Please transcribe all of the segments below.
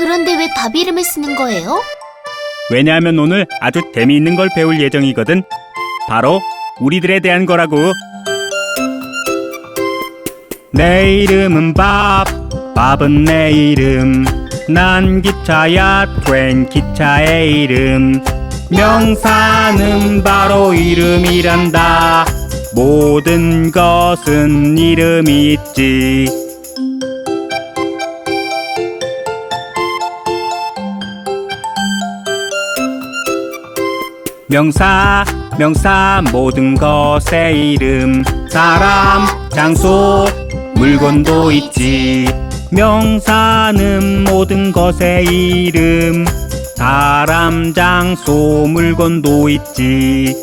그런데 왜밥 이름을 쓰는 거예요? 왜냐하면 오늘 아주 재미있는 걸 배울 예정이거든. 바로 우리들에 대한 거라고. 내 이름은 밥, 밥은 내 이름. 난 기차야, 된 기차의 이름. 명사는 바로 이름이란다. 모든 것은 이름이 있지. 명사 명사 모든 것의 이름. 사람 장소 물건도 있지. 명사는 모든 것의 이름. 사람 장소 물건도 있지.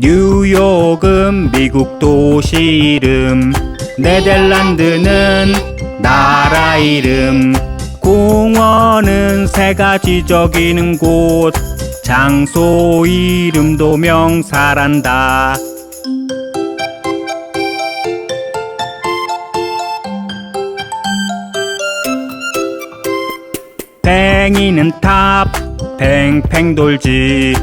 뉴욕은 미국 도시 이름 네덜란드는 나라 이름. 공원은 새가 지저귀는 곳. 장소 이름도 명사란다. 팽이는 탑 팽팽 돌지.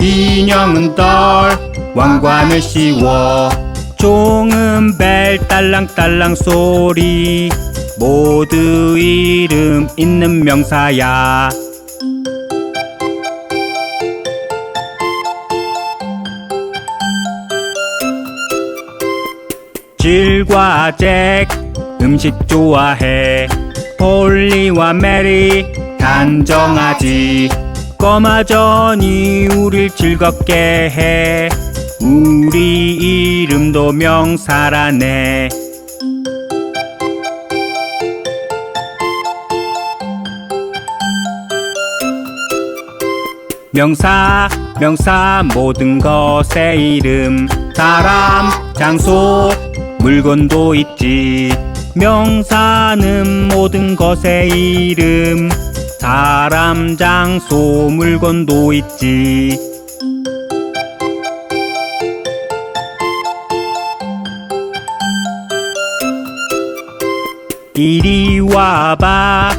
인형은 덜 왕관을 씌워 종은 벨 딸랑딸랑 소리. 모두 이름 있는 명사야. 질과 잭 음식 좋아해. 폴리와 메리 단정하지. 꼬마전이 우릴 즐겁게 해 우리 이름도 명사라네 명사 명사 모든 것의 이름. 사람 장소 물건도 있지. 명사는 모든 것의 이름. 사람 장소 물건도 있지 이리 와봐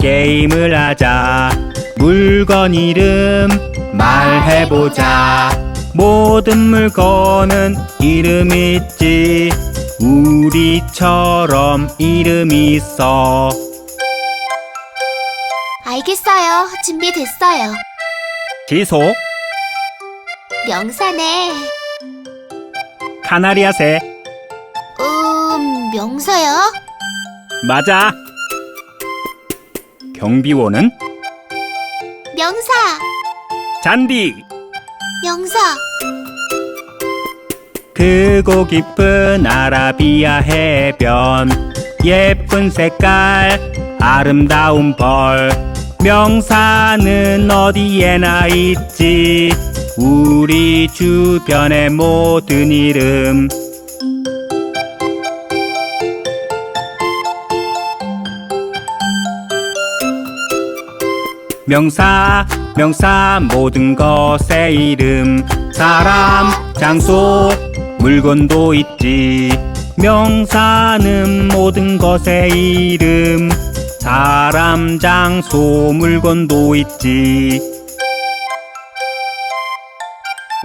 게임을 하자 물건 이름 말해보자 모든 물건은 이름 있지 우리처럼 이름이 있어 알겠어요. 준비됐어요. 지소 명사네. 카나리아 새 음, 명사요? 맞아. 경비원은? 명사. 잔디. 명사. 크고 깊은 아라비아 해변. 예쁜 색깔 아름다운 벌. 명사는 어디에나 있지? 우리 주변의 모든 이름 명사 명사 모든 것의 이름. 사람 장소 물건도 있지. 명사는 모든 것의 이름. 사람 장소 물건도 있지.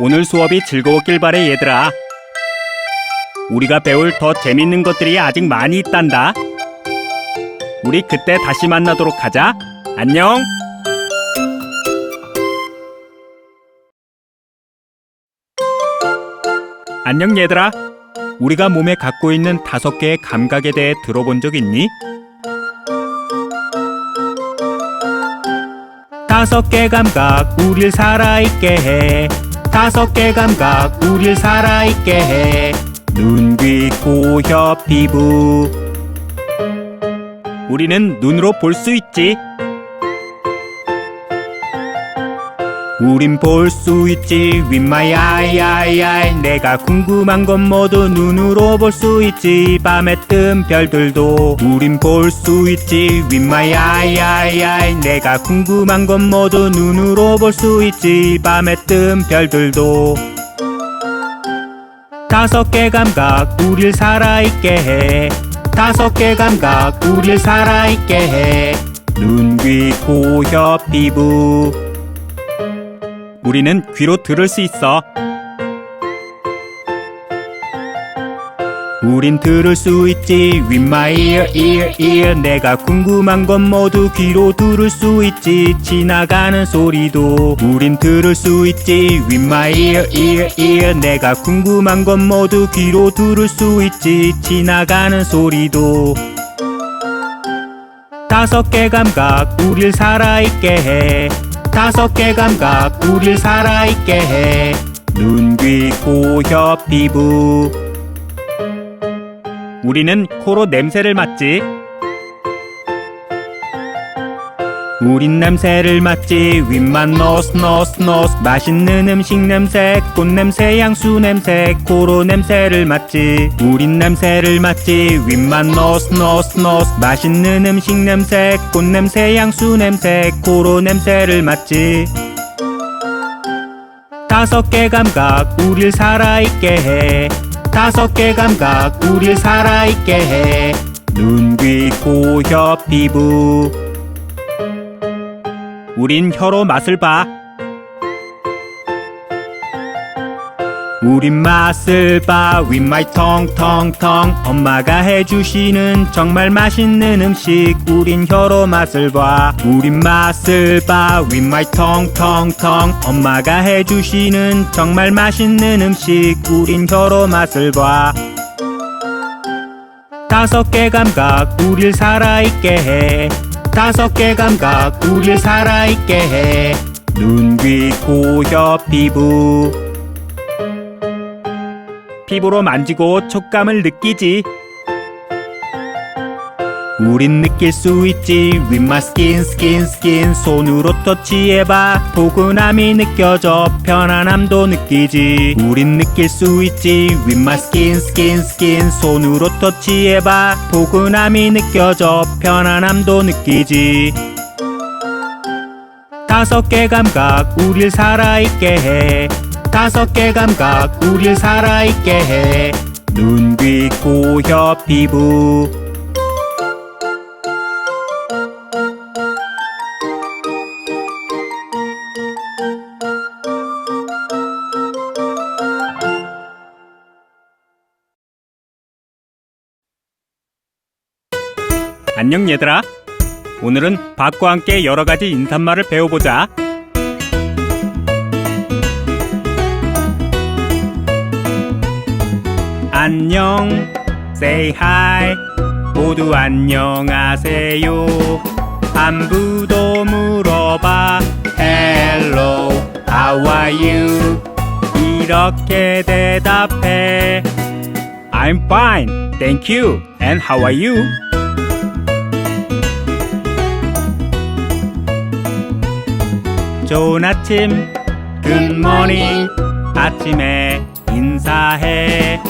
오늘 수업이 즐거웠길 바래 얘들아. 우리가 배울 더 재밌는 것들이 아직 많이 있단다. 우리 그때 다시 만나도록 하자. 안녕 안녕 얘들아. 우리가 몸에 갖고 있는 다섯 개의 감각에 대해 들어본 적 있니? 다섯 개 감각 우릴 살아있게 해. 다섯 개 감각 우릴 살아있게 해. 눈, 귀, 코, 혀, 피부. 우리는 눈으로 볼 수 있지. 우린 볼 수 있지. 윗마야야야 내가 궁금한 건 모두 눈으로 볼 수 있지. 밤에 뜬 별들도 우린 볼 수 있지. 윗마야야야 내가 궁금한 건 모두 눈으로 볼 수 있지. 밤에 뜬 별들도 다섯 개 감각 우릴 살아있게 해. 다섯 개 감각 우릴 살아있게 해. 눈, 귀, 코, 혀, 피부 우리는 귀로 들을 수 있어. 우린 들을 수 있지. With my ear, ear, ear 내가 궁금한 건 모두 귀로 들을 수 있지. 지나가는 소리도 우린 들을 수 있지. With my ear, ear, ear 내가 궁금한 건 모두 귀로 들을 수 있지. 지나가는 소리도 다섯 개 감각 우릴 살아있게 해 다섯 개 감각 우릴 살아있게 해 눈, 귀, 코, 혀, 피부 우리는 코로 냄새를 맡지. 우린 냄새를 맡지. 윗만 노스 노스 노스 맛있는 음식 냄새 꽃 냄새 향수 냄새 코로 냄새를 맡지. 우린 냄새를 맡지. 윗만 노스 노스 노스 맛있는 음식 냄새 꽃 냄새 향수 냄새 코로 냄새를 맡지. 다섯 개 감각 우릴 살아있게 해. 다섯 개 감각 우릴 살아있게 해. 눈, 귀, 코, 혀, 피부 우린 혀로 맛을 봐. 우린 맛을 봐. tongue, tongue 엄마가 해주시는 정말 맛있는 음식. 우린 혀로 맛을 봐. 우린 맛을 봐. tongue, tongue 엄마가 해주시는 정말 맛있는 음식. 우린 혀로 맛을 봐. 다섯 개 감각 우릴 살아있게 해 다섯 개 감각 우릴 살아있게 해. 눈, 귀, 코, 혀, 피부. 피부로 만지고 촉감을 느끼지 우린 느낄 수 있지. my skin, skin, skin 손으로 터치해봐. 포근함이 느껴져. 편안함도 느끼지. 우린 느낄 수 있지. my skin, skin, skin 손으로 터치해봐. 포근함이 느껴져. 편안함도 느끼지. 다섯 개 감각 우릴 살아있게 해. 다섯 개 감각 우릴 살아있게 해. 눈, 귀, 코, 혀, 피부 안녕 얘들아. 오늘은 박과 함께 여러 가지 인사말을 배워보자. 안녕 say hi. 모두 안녕하세요. 안부도 물어봐. Hello how are you? 이렇게 대답해. I'm fine thank you. And how are you 좋은 아침 Good morning 아침에 인사해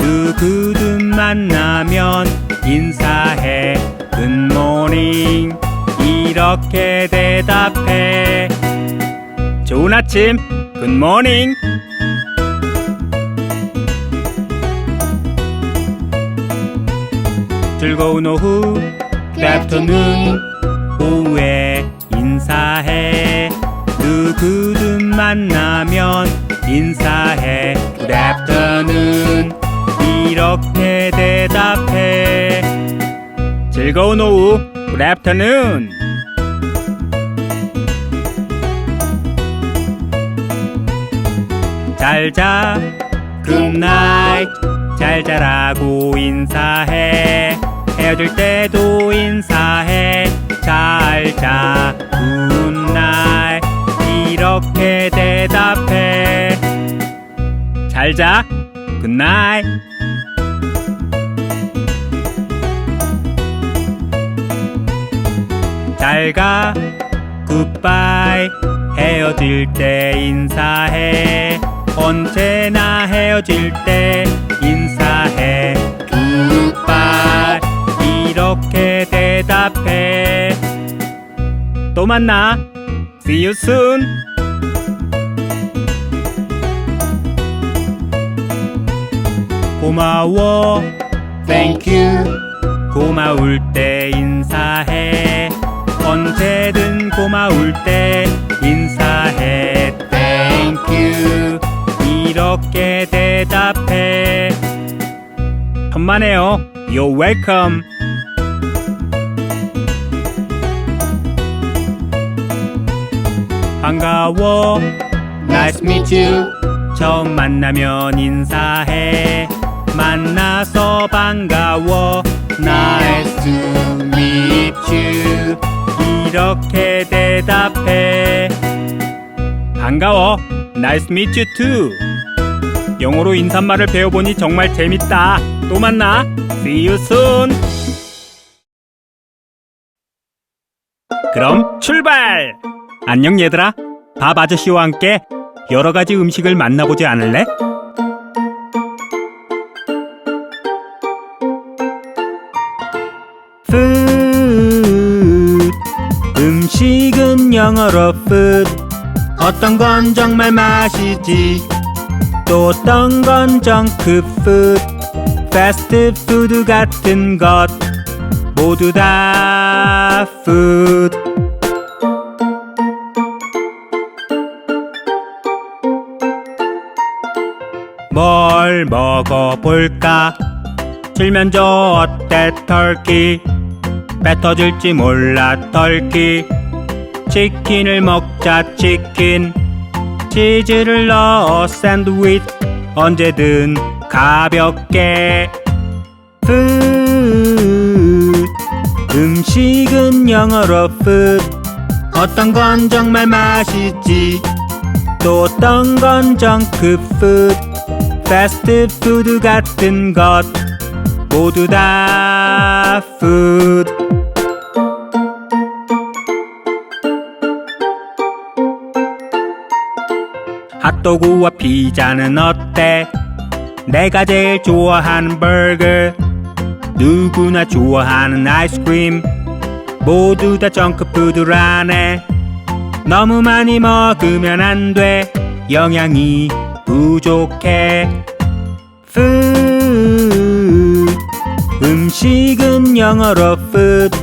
누구든 만나면 인사해 Good morning 이렇게 대답해 좋은 아침 Good morning 즐거운 오후 Good afternoon 오후에 인사해 누구든 만나면 인사해 Good afternoon 이렇게 대답해 즐거운 오후 Good afternoon 잘자 Good night 잘 자라고 인사해 헤어질 때도 인사해 잘자 night 이렇게 대답해. 잘자. Good night. 잘가. 굿바이 헤어질 때 인사해. 언제나 헤어질 때 인사해. 굿바이 이렇게 대답해. 또 만나. See you soon 고마워. Thank you. 고마울 때 인사해. 언제든 고마울 때 인사해. Thank you. 이렇게 대답해. 천만에요. You're welcome. 반가워. Nice to meet you. 처음 만나면 인사해 만나서 반가워. Nice to meet you 이렇게 대답해. 반가워. Nice to meet you too. 영어로 인사말을 배워보니 정말 재밌다. 또 만나. See you soon. 그럼 출발! 안녕 얘들아. 밥 아저씨와 함께 여러 가지 음식을 만나보지 않을래? 영어로 food 어떤 건 정말 맛이지 또 어떤 건 정크 푸드 같은 것 모두 다 food 뭘 먹어볼까? 칠면조 어때 털기? 뱉어질지 몰라 털기 치킨을 먹자 치킨. 치즈를 넣어 샌드위치. 언제든 가볍게. Food. 음식은 영어로 food. 어떤 건 정말 맛있지? 또 어떤 건 정크 푸드 패스트 푸드 같은 것. 모두 다 푸드 핫도그와 피자는 어때? 내가 제일 좋아하는 버거. 누구나 좋아하는 아이스크림. 모두 다 정크푸드라네 너무 많이 먹으면 안 돼. 영양이 부족해. Food. 음식은 영어로 food.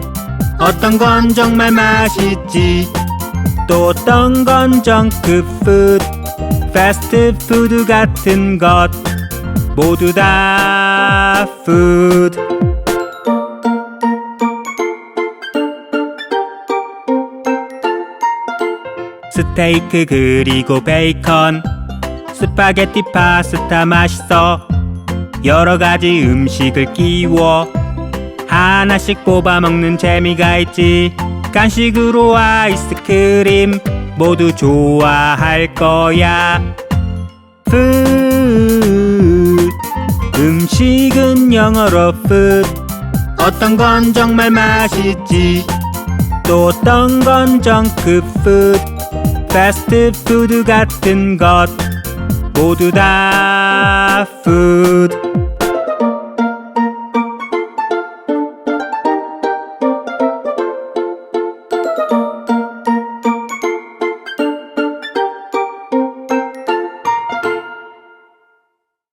어떤 건 정말 맛있지? 또 어떤 건 정크 food 패스트 푸드 같은 것. 모두 다 food. 스테이크 그리고 베이컨. 스파게티 파스타 맛있어. 여러 가지 음식을 끼워. 하나씩 꼽아 먹는 재미가 있지. 간식으로 아이스크림 모두 좋아할 거야. food 음식은 영어로 food 어떤 건 정말 맛있지? 또 어떤 건 정크 푸드? 패스트 푸드 같은 것 모두 다 food